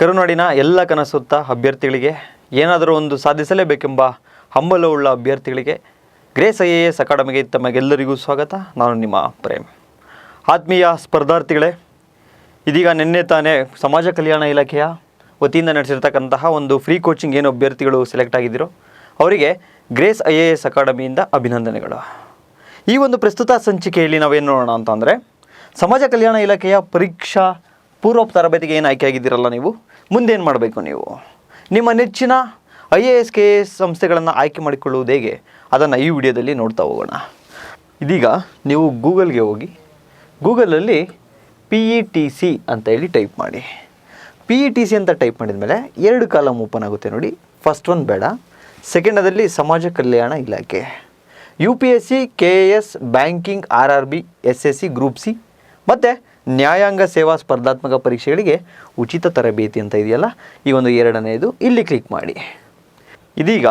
ಕರುನಾಡಿನ ಎಲ್ಲ ಕನಸುತ್ತ ಅಭ್ಯರ್ಥಿಗಳಿಗೆ ಏನಾದರೂ ಒಂದು ಸಾಧಿಸಲೇಬೇಕೆಂಬ ಹಂಬಲವುಳ್ಳ ಅಭ್ಯರ್ಥಿಗಳಿಗೆ ಗ್ರೇಸ್ ಐ ಎ ಎಸ್ ಅಕಾಡೆಮಿಗೆ ತಮಗೆಲ್ಲರಿಗೂ ಸ್ವಾಗತ. ನಾನು ನಿಮ್ಮ ಪ್ರೇಮ್. ಆತ್ಮೀಯ ಸ್ಪರ್ಧಾರ್ಥಿಗಳೇ, ಇದೀಗ ನಿನ್ನೆ ತಾನೇ ಸಮಾಜ ಕಲ್ಯಾಣ ಇಲಾಖೆಯ ವತಿಯಿಂದ ನಡೆಸಿರ್ತಕ್ಕಂತಹ ಒಂದು ಫ್ರೀ ಕೋಚಿಂಗ್ ಏನು ಅಭ್ಯರ್ಥಿಗಳು ಸೆಲೆಕ್ಟ್ ಆಗಿದ್ದೀರೋ, ಅವರಿಗೆ ಗ್ರೇಸ್ ಐ ಎ ಎಸ್ ಅಕಾಡೆಮಿಯಿಂದ ಅಭಿನಂದನೆಗಳು. ಈ ಒಂದು ಪ್ರಸ್ತುತ ಸಂಚಿಕೆಯಲ್ಲಿ ನಾವೇನು ನೋಡೋಣ ಅಂತಂದರೆ, ಸಮಾಜ ಕಲ್ಯಾಣ ಇಲಾಖೆಯ ಪರೀಕ್ಷಾ ಪೂರ್ವ ತರಬೇತಿಗೆ ಏನು ಆಯ್ಕೆಯಾಗಿದ್ದೀರಲ್ಲ ನೀವು? ಮುಂದೇನು ಮಾಡಬೇಕು ನೀವು? ನಿಮ್ಮ ನೆಚ್ಚಿನ I A S K S ಸಂಸ್ಥೆಗಳನ್ನು ಆಯ್ಕೆ ಮಾಡಿಕೊಳ್ಳುವುದು ಹೇಗೆ? ಅದನ್ನು ಈ ವಿಡಿಯೋದಲ್ಲಿ ನೋಡ್ತಾ ಹೋಗೋಣ. ಇದೀಗ ನೀವು ಗೂಗಲ್ಗೆ ಹೋಗಿ, ಗೂಗಲಲ್ಲಿ ಪಿ ಇ ಟಿ ಸಿ ಅಂತ ಹೇಳಿ ಟೈಪ್ ಮಾಡಿ. ಪಿ ಇ ಟಿ ಸಿ ಅಂತ ಟೈಪ್ ಮಾಡಿದ ಮೇಲೆ ಎರಡು ಕಾಲಮ್ ಓಪನ್ ಆಗುತ್ತೆ ನೋಡಿ. ಫಸ್ಟ್ ಒನ್ ಬೇಡ. ಸೆಕೆಂಡದಲ್ಲಿ ಸಮಾಜ ಕಲ್ಯಾಣ ಇಲಾಖೆ. U P S C K A S banking R R B S S C group C ಮತ್ತು ನ್ಯಾಯಾಂಗ ಸೇವಾ ಸ್ಪರ್ಧಾತ್ಮಕ ಪರೀಕ್ಷೆಗಳಿಗೆ ಉಚಿತ ತರಬೇತಿ ಅಂತ ಇದೆಯಲ್ಲ? ಈ ಒಂದು ಎರಡನೆಯದು ಇಲ್ಲಿ ಕ್ಲಿಕ್ ಮಾಡಿ. ಇದೀಗ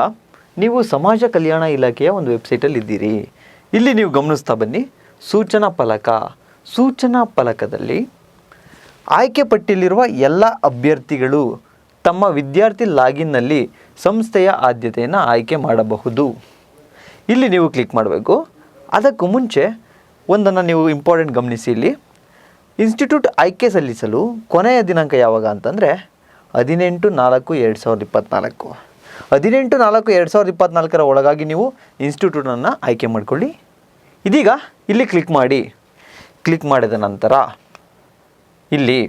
ನೀವು ಸಮಾಜ ಕಲ್ಯಾಣ ಇಲಾಖೆಯ ಒಂದು ವೆಬ್ಸೈಟಲ್ಲಿ ಇದ್ದೀರಿ. ಇಲ್ಲಿ ನೀವು ಗಮನಿಸ್ತಾ ಬನ್ನಿ. ಸೂಚನಾ ಫಲಕ. ಸೂಚನಾ ಫಲಕದಲ್ಲಿ ಆಯ್ಕೆ ಪಟ್ಟಿಯಲ್ಲಿರುವ ಎಲ್ಲ ಅಭ್ಯರ್ಥಿಗಳು ತಮ್ಮ ವಿದ್ಯಾರ್ಥಿ ಲಾಗಿನ್ನಲ್ಲಿ ಸಂಸ್ಥೆಯ ಆದ್ಯತೆಯನ್ನು ಆಯ್ಕೆ ಮಾಡಬಹುದು. ಇಲ್ಲಿ ನೀವು ಕ್ಲಿಕ್ ಮಾಡಬೇಕು. ಅದಕ್ಕೂ ಮುಂಚೆ ಒಂದನ್ನು ನೀವು ಇಂಪಾರ್ಟೆಂಟ್ ಗಮನಿಸಿ ಇಲ್ಲಿ. ಇನ್ಸ್ಟಿಟ್ಯೂಟ್ ಆಯ್ಕೆ ಸಲ್ಲಿಸಲು ಕೊನೆಯ ದಿನಾಂಕ ಯಾವಾಗ ಅಂತಂದರೆ ಹದಿನೆಂಟು ನಾಲ್ಕು ಎರಡು ಸಾವಿರದ ಇಪ್ಪತ್ತ್ನಾಲ್ಕು ಹದಿನೆಂಟು ನಾಲ್ಕು ಎರಡು ಸಾವಿರದ ಇಪ್ಪತ್ತ್ನಾಲ್ಕರ ಒಳಗಾಗಿ ನೀವು ಇನ್ಸ್ಟಿಟ್ಯೂಟನ್ನು ಆಯ್ಕೆ ಮಾಡಿಕೊಳ್ಳಿ. ಇದೀಗ ಇಲ್ಲಿ ಕ್ಲಿಕ್ ಮಾಡಿ. ಕ್ಲಿಕ್ ಮಾಡಿದ ನಂತರ ಇಲ್ಲಿ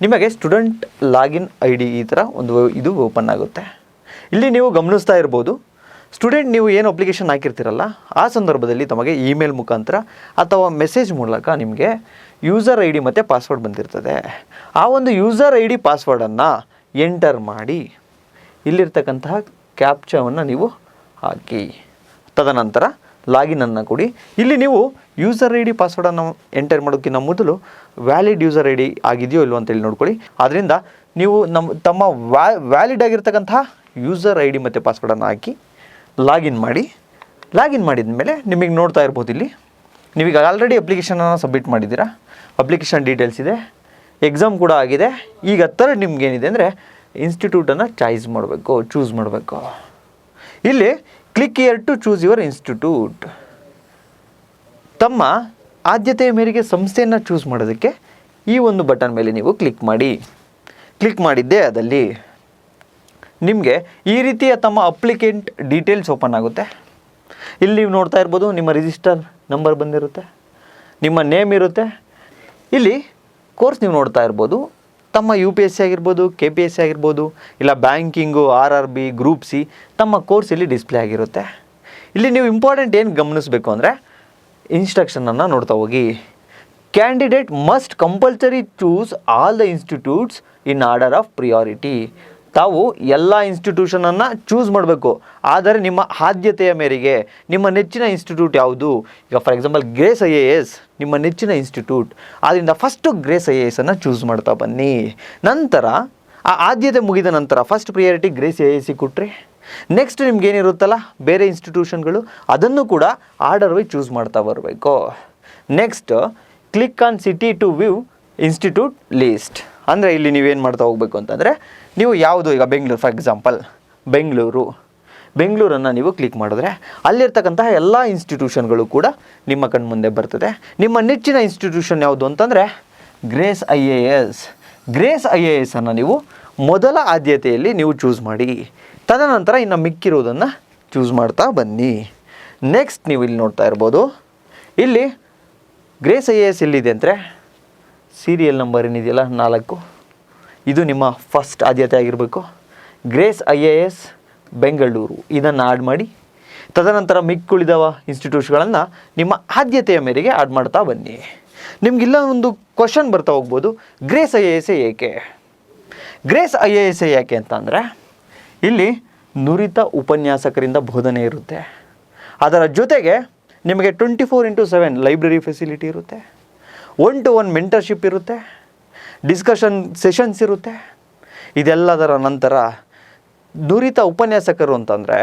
ನಿಮಗೆ ಸ್ಟೂಡೆಂಟ್ ಲಾಗಿನ್ ಐ ಡಿ ಈ ಥರ ಒಂದು ಇದು ಓಪನ್ ಆಗುತ್ತೆ. ಇಲ್ಲಿ ನೀವು ಗಮನಿಸ್ತಾ ಇರ್ಬೋದು ಸ್ಟೂಡೆಂಟ್, ನೀವು ಏನು ಅಪ್ಲಿಕೇಶನ್ ಹಾಕಿರ್ತೀರಲ್ಲ, ಆ ಸಂದರ್ಭದಲ್ಲಿ ತಮಗೆ ಇಮೇಲ್ ಮುಖಾಂತರ ಅಥವಾ ಮೆಸೇಜ್ ಮೂಲಕ ನಿಮಗೆ ಯೂಸರ್ ಐ ಡಿ ಮತ್ತು ಪಾಸ್ವರ್ಡ್ ಬಂದಿರ್ತದೆ. ಆ ಒಂದು ಯೂಸರ್ ಐ ಡಿ ಪಾಸ್ವರ್ಡನ್ನು ಎಂಟರ್ ಮಾಡಿ, ಇಲ್ಲಿರ್ತಕ್ಕಂತಹ ಕ್ಯಾಪ್ಚವನ್ನು ನೀವು ಹಾಕಿ. ತದನಂತರ ಲಾಗಿನನ್ನು ಕೊಡಿ. ಇಲ್ಲಿ ನೀವು ಯೂಸರ್ ಐ ಡಿ ಪಾಸ್ವರ್ಡನ್ನು ಎಂಟರ್ ಮಾಡೋಕ್ಕಿಂತ ಮೊದಲು ವ್ಯಾಲಿಡ್ ಯೂಸರ್ ಐ ಡಿ ಆಗಿದೆಯೋ ಇಲ್ವೋ ಅಂತೇಳಿ ನೋಡ್ಕೊಳ್ಳಿ. ಆದ್ದರಿಂದ ನೀವು ನಮ್ಮ, ತಮ್ಮ ವ್ಯಾ, ವ್ಯಾಲಿಡ್ ಆಗಿರ್ತಕ್ಕಂತಹ ಯೂಸರ್ ಐ ಡಿ ಮತ್ತು ಪಾಸ್ವರ್ಡನ್ನು ಹಾಕಿ ಲಾಗಿನ್ ಮಾಡಿ, ಲಾಗಿನ್ ಮಾಡಿದ ಮೇಲೆ ನಿಮಗೆ ನೋಡ್ತಾ ಇರ್ಬೋದು ಇಲ್ಲಿ. ನೀವೀಗ ಆಲ್ರೆಡಿ ಅಪ್ಲಿಕೇಶನನ್ನು ಸಬ್ಮಿಟ್ ಮಾಡಿದ್ದೀರಾ? ಅಪ್ಲಿಕೇಶನ್ ಡೀಟೇಲ್ಸ್ ಇದೆ. ಎಕ್ಸಾಮ್ ಕೂಡ ಆಗಿದೆ. ಈಗ ಥರ್ಡ್ ನಿಮ್ಗೇನಿದೆ ಅಂದರೆ ಇನ್ಸ್ಟಿಟ್ಯೂಟನ್ನು ಚಾಯ್ಸ್ ಮಾಡಬೇಕು ಚೂಸ್ ಮಾಡಬೇಕು. ಇಲ್ಲಿ click here to choose your institute ತಮ್ಮ ಆದ್ಯತೆಯ ಮೇರೆಗೆ ಸಂಸ್ಥೆಯನ್ನು ಚೂಸ್ ಮಾಡೋದಕ್ಕೆ ಈ ಒಂದು ಬಟನ್ ಮೇಲೆ ನೀವು ಕ್ಲಿಕ್ ಮಾಡಿ. ಕ್ಲಿಕ್ ಮಾಡಿದ್ದೇ ಅದಲ್ಲಿ. ನಿಮಗೆ ಈ ರೀತಿಯ ತಮ್ಮ ಅಪ್ಲಿಕೆಂಟ್ ಡೀಟೇಲ್ಸ್ ಓಪನ್ ಆಗುತ್ತೆ. ಇಲ್ಲಿ ನೀವು ನೋಡ್ತಾ ಇರ್ಬೋದು ನಿಮ್ಮ ರಿಜಿಸ್ಟರ್ ನಂಬರ್ ಬಂದಿರುತ್ತೆ, ನಿಮ್ಮ ನೇಮ್ ಇರುತ್ತೆ. ಇಲ್ಲಿ ಕೋರ್ಸ್ ನೀವು ನೋಡ್ತಾ ಇರ್ಬೋದು. ತಮ್ಮ ಯು ಪಿ ಎಸ್ ಸಿ ಆಗಿರ್ಬೋದು, ಕೆ ಪಿ ಎಸ್ ಸಿ ಆಗಿರ್ಬೋದು, ಇಲ್ಲ banking, R R B, group C, ತಮ್ಮ ಕೋರ್ಸ್ ಇಲ್ಲಿ ಡಿಸ್ಪ್ಲೇ ಆಗಿರುತ್ತೆ. ಇಲ್ಲಿ ನೀವು ಇಂಪಾರ್ಟೆಂಟ್ ಏನು ಗಮನಿಸಬೇಕು ಅಂದರೆ ಇನ್ಸ್ಟ್ರಕ್ಷನನ್ನು ನೋಡ್ತಾ ಹೋಗಿ. Candidate must compulsory choose all the institutes in order of priority ತಾವು ಎಲ್ಲ ಇನ್ಸ್ಟಿಟ್ಯೂಷನನ್ನು ಚೂಸ್ ಮಾಡಬೇಕು. ಆದರೆ ನಿಮ್ಮ ಆದ್ಯತೆಯ ಮೇರೆಗೆ ನಿಮ್ಮ ನೆಚ್ಚಿನ ಇನ್ಸ್ಟಿಟ್ಯೂಟ್ ಯಾವುದು? ಈಗ for example Grace I A S ನಿಮ್ಮ ನೆಚ್ಚಿನ ಇನ್ಸ್ಟಿಟ್ಯೂಟ್ ಆದ್ದರಿಂದ ಫಸ್ಟು ಗ್ರೇಸ್ ಐ ಎ ಎಸನ್ನು ಚೂಸ್ ಮಾಡ್ತಾ ಬನ್ನಿ. ನಂತರ, ಆ ಆದ್ಯತೆ ಮುಗಿದ ನಂತರ first priority Grace A A C ಕೊಟ್ಟರೆ ನೆಕ್ಸ್ಟ್ ನಿಮ್ಗೇನಿರುತ್ತಲ್ಲ ಬೇರೆ ಇನ್ಸ್ಟಿಟ್ಯೂಷನ್ಗಳು ಅದನ್ನು ಕೂಡ ಆರ್ಡರ್ ವೈ ಚೂಸ್ ಮಾಡ್ತಾ ಬರಬೇಕು. Next click on city to view institute list ಅಂದರೆ ಇಲ್ಲಿ ನೀವೇನು ಮಾಡ್ತಾ ಹೋಗಬೇಕು ಅಂತಂದರೆ ನೀವು ಯಾವುದು ಈಗ ಬೆಂಗಳೂರು ಫಾರ್ ಎಕ್ಸಾಂಪಲ್ ಬೆಂಗಳೂರು. ಬೆಂಗಳೂರನ್ನು ನೀವು ಕ್ಲಿಕ್ ಮಾಡಿದ್ರೆ ಅಲ್ಲಿರ್ತಕ್ಕಂತಹ ಎಲ್ಲ ಇನ್ಸ್ಟಿಟ್ಯೂಷನ್ಗಳು ಕೂಡ ನಿಮ್ಮ ಕಣ್ಮುಂದೆ ಬರ್ತದೆ. ನಿಮ್ಮ ನೆಚ್ಚಿನ ಇನ್ಸ್ಟಿಟ್ಯೂಷನ್ ಯಾವುದು ಅಂತಂದರೆ Grace I A S Grace I A S ಅನ್ನು ನೀವು ಮೊದಲ ಆದ್ಯತೆಯಲ್ಲಿ ನೀವು ಚೂಸ್ ಮಾಡಿ. ತದನಂತರ ಇನ್ನು ಮಿಕ್ಕಿರೋದನ್ನು ಚೂಸ್ ಮಾಡ್ತಾ ಬನ್ನಿ. ನೆಕ್ಸ್ಟ್ ನೀವು ಇಲ್ಲಿ ನೋಡ್ತಾ ಇರ್ಬೋದು. ಇಲ್ಲಿ ಗ್ರೇಸ್ ಐ ಎ ಎಸ್ ಎಲ್ಲಿದೆ ಅಂದರೆ ಸೀರಿಯಲ್ ನಂಬರ್ ಏನಿದೆಯಲ್ಲ? ನಾಲ್ಕು. ಇದು ನಿಮ್ಮ ಫಸ್ಟ್ ಆದ್ಯತೆ ಆಗಿರಬೇಕು. Grace I A S, Bengaluru. ಇದನ್ನು ಆಡ್ ಮಾಡಿ. ತದನಂತರ ಮಿಕ್ಕುಳಿದವ ಇನ್ಸ್ಟಿಟ್ಯೂಟ್ಸ್ಗಳನ್ನು ನಿಮ್ಮ ಆದ್ಯತೆಯ ಮೇರೆಗೆ ಆಡ್ ಮಾಡ್ತಾ ಬನ್ನಿ. ನಿಮಗಿಲ್ಲ ಒಂದು ಕ್ವಶನ್ ಬರ್ತಾ ಹೋಗ್ಬೋದು. ಗ್ರೇಸ್ ಐ ಎ ಎಸ್ ಏಕೆ? ಗ್ರೇಸ್ ಐ ಎ ಎಸ್ ಯಾಕೆ ಅಂತಂದರೆ ಇಲ್ಲಿ ನುರಿತ ಉಪನ್ಯಾಸಕರಿಂದ ಬೋಧನೆ ಇರುತ್ತೆ. ಅದರ ಜೊತೆಗೆ ನಿಮಗೆ twenty four into seven library facility ಇರುತ್ತೆ. ಒನ್ ಟು ಒನ್ ಮೆಂಟರ್ಶಿಪ್ ಇರುತ್ತೆ ಡಿಸ್ಕಷನ್ ಸೆಷನ್ಸ್ ಇರುತ್ತೆ. ಇದೆಲ್ಲದರ ನಂತರ ನುರಿತ ಉಪನ್ಯಾಸಕರು ಅಂತಂದರೆ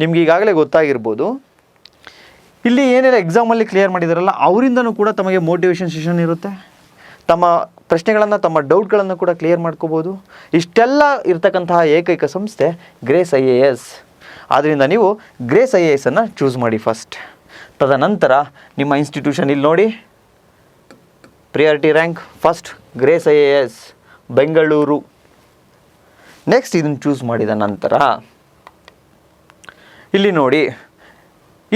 ನಿಮ್ಗೆ ಈಗಾಗಲೇ ಗೊತ್ತಾಗಿರ್ಬೋದು, ಇಲ್ಲಿ ಏನೆಲ್ಲ ಎಕ್ಸಾಮಲ್ಲಿ ಕ್ಲಿಯರ್ ಮಾಡಿದಾರಲ್ಲ, ಅವರಿಂದನೂ ಕೂಡ ತಮಗೆ ಮೋಟಿವೇಶನ್ ಸೆಷನ್ ಇರುತ್ತೆ. ತಮ್ಮ ಪ್ರಶ್ನೆಗಳನ್ನು, ತಮ್ಮ ಡೌಟ್ಗಳನ್ನು ಕೂಡ ಕ್ಲಿಯರ್ ಮಾಡ್ಕೋಬೋದು. ಇಷ್ಟೆಲ್ಲ ಇರತಕ್ಕಂತಹ ಏಕೈಕ ಸಂಸ್ಥೆ ಗ್ರೇಸ್ ಐ ಎ ಎಸ್ ಆದ್ದರಿಂದ ನೀವು ಗ್ರೇಸ್ ಐ ಎ ಎಸನ್ನು ಚೂಸ್ ಮಾಡಿ ಫಸ್ಟ್ ತದನಂತರ ನಿಮ್ಮ ಇನ್ಸ್ಟಿಟ್ಯೂಷನ್ ಇಲ್ಲಿ ನೋಡಿ. Priority rank first Grace I A S Bengaluru next ಇದನ್ನು ಚೂಸ್ ಮಾಡಿದ ನಂತರ, ಇಲ್ಲಿ ನೋಡಿ,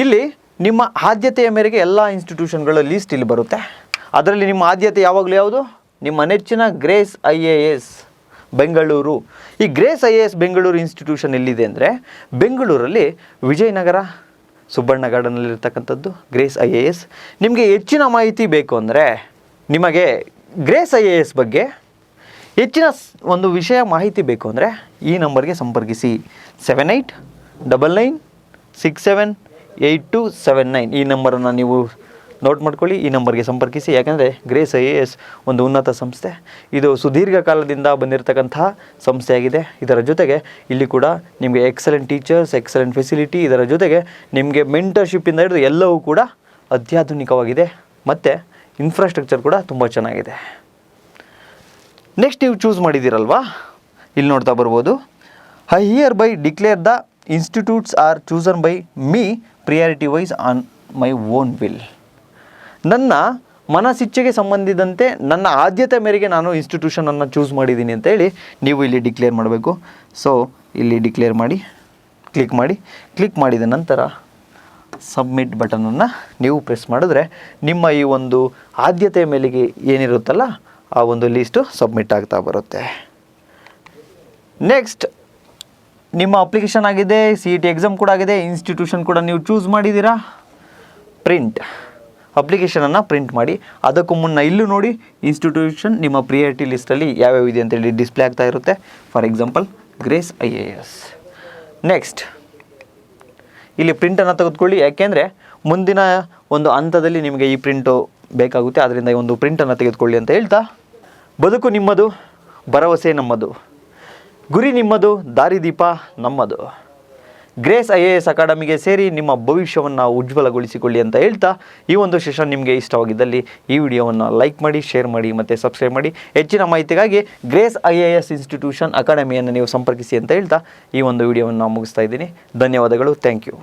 ಇಲ್ಲಿ ನಿಮ್ಮ ಆದ್ಯತೆಯ ಮೇರೆಗೆ ಎಲ್ಲ ಇನ್ಸ್ಟಿಟ್ಯೂಷನ್ಗಳ ಲೀಸ್ಟ್ ಇಲ್ಲಿ ಬರುತ್ತೆ. ಅದರಲ್ಲಿ ನಿಮ್ಮ ಆದ್ಯತೆ ಯಾವಾಗಲೂ ಯಾವುದು? ನಿಮ್ಮ ನೆಚ್ಚಿನ Grace I A S Bengaluru ಈ Grace I A S Bengaluru institution ಎಲ್ಲಿದೆ ಅಂದರೆ, ಬೆಂಗಳೂರಲ್ಲಿ ವಿಜಯನಗರ ಸುಬ್ಬಣ್ಣ ಗಾರ್ಡನಲ್ಲಿರ್ತಕ್ಕಂಥದ್ದು ಗ್ರೇಸ್ ಐ ಎ ಎಸ್ ನಿಮಗೆ ಹೆಚ್ಚಿನ ಮಾಹಿತಿ ಬೇಕು ಅಂದರೆ ನಿಮಗೆ ಗ್ರೇಸ್ ಐ ಎ ಎಸ್ ಬಗ್ಗೆ ಹೆಚ್ಚಿನ ಒಂದು ವಿಷಯ ಮಾಹಿತಿ ಬೇಕು ಅಂದರೆ ಈ ನಂಬರ್ಗೆ ಸಂಪರ್ಕಿಸಿ. Seven eight double nine six seven eight two seven nine ಈ ನಂಬರನ್ನು ನೀವು ನೋಟ್ ಮಾಡ್ಕೊಳ್ಳಿ, ಈ ನಂಬರ್ಗೆ ಸಂಪರ್ಕಿಸಿ. ಯಾಕೆಂದರೆ ಗ್ರೇಸ್ ಐ ಎ ಎಸ್ ಒಂದು ಉನ್ನತ ಸಂಸ್ಥೆ. ಇದು ಸುದೀರ್ಘ ಕಾಲದಿಂದ ಬಂದಿರತಕ್ಕಂತಹ ಸಂಸ್ಥೆಯಾಗಿದೆ. ಇದರ ಜೊತೆಗೆ ಇಲ್ಲಿ ಕೂಡ ನಿಮಗೆ ಎಕ್ಸಲೆಂಟ್ ಟೀಚರ್ಸ್ ಎಕ್ಸಲೆಂಟ್ ಫೆಸಿಲಿಟಿ ಇದರ ಜೊತೆಗೆ ನಿಮಗೆ ಮೆಂಟರ್ಶಿಪ್ಪಿಂದ ಹಿಡಿದು ಎಲ್ಲವೂ ಕೂಡ ಅತ್ಯಾಧುನಿಕವಾಗಿದೆ. ಮತ್ತು ಇನ್ಫ್ರಾಸ್ಟ್ರಕ್ಚರ್ ಕೂಡ ತುಂಬ ಚೆನ್ನಾಗಿದೆ. ನೆಕ್ಸ್ಟ್ ನೀವು ಚೂಸ್ ಮಾಡಿದ್ದೀರಲ್ವಾ? ಇಲ್ಲಿ ನೋಡ್ತಾ ಬರ್ಬೋದು. I hereby declare the institutes are chosen by me priority wise on my own will ನನ್ನ ಮನಸ್ಸಿಚ್ಛೆಗೆ ಸಂಬಂಧಿಸಿದಂತೆ ನನ್ನ ಆದ್ಯತೆ ಮೇರೆಗೆ ನಾನು ಇನ್ಸ್ಟಿಟ್ಯೂಷನನ್ನು ಚೂಸ್ ಮಾಡಿದ್ದೀನಿ ಅಂತೇಳಿ ನೀವು ಇಲ್ಲಿ ಡಿಕ್ಲೇರ್ ಮಾಡಬೇಕು. ಸೊ ಇಲ್ಲಿ ಡಿಕ್ಲೇರ್ ಮಾಡಿ ಕ್ಲಿಕ್ ಮಾಡಿ ಕ್ಲಿಕ್ ಮಾಡಿದ ನಂತರ ಸಬ್ಮಿಟ್ ಬಟನನ್ನು ನೀವು ಪ್ರೆಸ್ ಮಾಡಿದ್ರೆ ನಿಮ್ಮ ಈ ಒಂದು ಆದ್ಯತೆಯ ಮೇಲೆಗೆ ಏನಿರುತ್ತಲ್ಲ, ಆ ಒಂದು ಲೀಸ್ಟು ಸಬ್ಮಿಟ್ ಆಗ್ತಾ ಬರುತ್ತೆ. ನೆಕ್ಸ್ಟ್ ನಿಮ್ಮ ಅಪ್ಲಿಕೇಶನ್ ಆಗಿದೆ ಸಿ ಇ ಟಿ ಎಕ್ಸಾಮ್ ಕೂಡ ಆಗಿದೆ ಇನ್ಸ್ಟಿಟ್ಯೂಷನ್ ಕೂಡ ನೀವು ಚೂಸ್ ಮಾಡಿದ್ದೀರಾ? ಪ್ರಿಂಟ್ ಅಪ್ಲಿಕೇಶನನ್ನು ಪ್ರಿಂಟ್ ಮಾಡಿ, ಅದಕ್ಕೂ ಮುನ್ನ ಇಲ್ಲೂ ನೋಡಿ ಇನ್ಸ್ಟಿಟ್ಯೂಷನ್ ನಿಮ್ಮ ಪ್ರಿಯಾರಿಟಿ ಲಿಸ್ಟಲ್ಲಿ ಯಾವ್ಯಾವ ಇದೆ ಅಂತೇಳಿ ಡಿಸ್ಪ್ಲೇ ಆಗ್ತಾ ಇರುತ್ತೆ. For example Grace I A S next ಇಲ್ಲಿ ಪ್ರಿಂಟನ್ನು ತೆಗೆದುಕೊಳ್ಳಿ. ಯಾಕೆಂದರೆ ಮುಂದಿನ ಒಂದು ಹಂತದಲ್ಲಿ ನಿಮಗೆ ಈ ಪ್ರಿಂಟು ಬೇಕಾಗುತ್ತೆ. ಅದರಿಂದ ಈ ಒಂದು ಪ್ರಿಂಟನ್ನು ತೆಗೆದುಕೊಳ್ಳಿ ಅಂತ ಹೇಳ್ತಾ, ಬದುಕು ನಿಮ್ಮದು, ಭರವಸೆ ನಮ್ಮದು. ಗುರಿ ನಿಮ್ಮದು, ದಾರಿದೀಪ ನಮ್ಮದು. ಗ್ರೇಸ್ ಐ ಎ ಎಸ್ ಅಕಾಡೆಮಿಗೆ ಸೇರಿ ನಿಮ್ಮ ಭವಿಷ್ಯವನ್ನು ಉಜ್ವಲಗೊಳಿಸಿಕೊಳ್ಳಿ ಅಂತ ಹೇಳ್ತಾ ಈ ಒಂದು ಸೆಷನ್ ನಿಮಗೆ ಇಷ್ಟವಾಗಿದ್ದಲ್ಲಿ ಈ ವಿಡಿಯೋವನ್ನು ಲೈಕ್ ಮಾಡಿ, ಶೇರ್ ಮಾಡಿ ಮತ್ತು ಸಬ್ಸ್ಕ್ರೈಬ್ ಮಾಡಿ. ಹೆಚ್ಚಿನ ಮಾಹಿತಿಗಾಗಿ Grace I A S institution ಅಕಾಡೆಮಿಯನ್ನು ನೀವು ಸಂಪರ್ಕಿಸಿ ಅಂತ ಹೇಳ್ತಾ ಈ ಒಂದು ವಿಡಿಯೋವನ್ನು ಮುಗಿಸ್ತಾ ಇದ್ದೀನಿ. ಧನ್ಯವಾದಗಳು. Thank you.